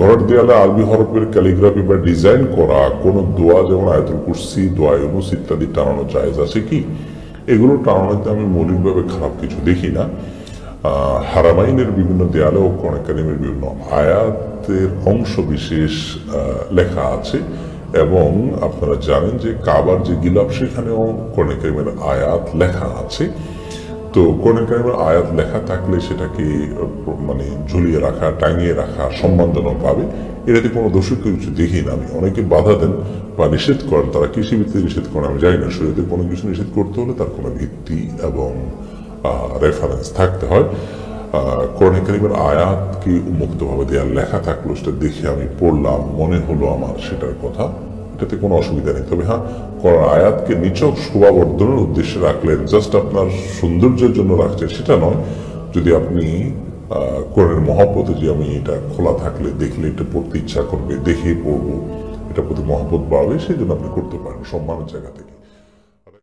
ঘরের দেয়ালে আরবি হরফের ক্যালিগ্রাফি বা ডিজাইন করা কোনো দোয়া, যেমন আয়তুল কুরসি, দোয়া ইউনুস ইত্যাদি টানানো জায়েজ আছে কি? এগুলো টানানোতে আমি মৌলিকভাবে খারাপ কিছু দেখি না। হারামাইনের বিভিন্ন দেয়ালে ও কোরআন কারিমের বিভিন্ন আয়াতের অংশ বিশেষ লেখা আছে এবং আপনারা জানেন যে কাবার যে গিলাপ, সেখানেও কোরআন কারিমের আয়াত লেখা আছে। তো কোরআন কারিমের আয়াত লেখা থাকলে সেটাকে মানে ঝুলিয়ে রাখা, টাঙিয়ে রাখা সম্মানজনক পাবে এটাতে কোনো দোষিত কিছু দেখি না। আমি অনেকে বাধা দেন বা নিষেধ করেন, তারা কৃষি ভিত্তিতে নিষেধ করেন, আমি জানি না শরীরে কোনো কিছু নিষেধ করতে হলে তার কোনো ভিত্তি এবং রেফারেন্স থাকতে হয়। কোরআন কারিমের আয়াত কি উন্মুক্তভাবে দেওয়ার লেখা থাকল, সেটা দেখে আমি পড়লাম, মনে হলো আমার সেটার কথা। এটাতে কোনো অসুবিধা নেই। তবে হ্যাঁ কোরআন আয়াতকে নিচক শোভাবর্ধনের উদ্দেশ্যে রাখলেন জাস্ট আপনার সৌন্দর্যের জন্য রাখছেন, সেটা নয়। যদি আপনি কোরআনের মহাপথে যে আমি এটা খোলা থাকলে, দেখলে, এটা পড়তে ইচ্ছা করবে দেখে পড়ব, এটা প্রতি মহাপথ বাড়বে, সেই জন্য আপনি করতে পারেন সম্মানের জায়গা থেকে।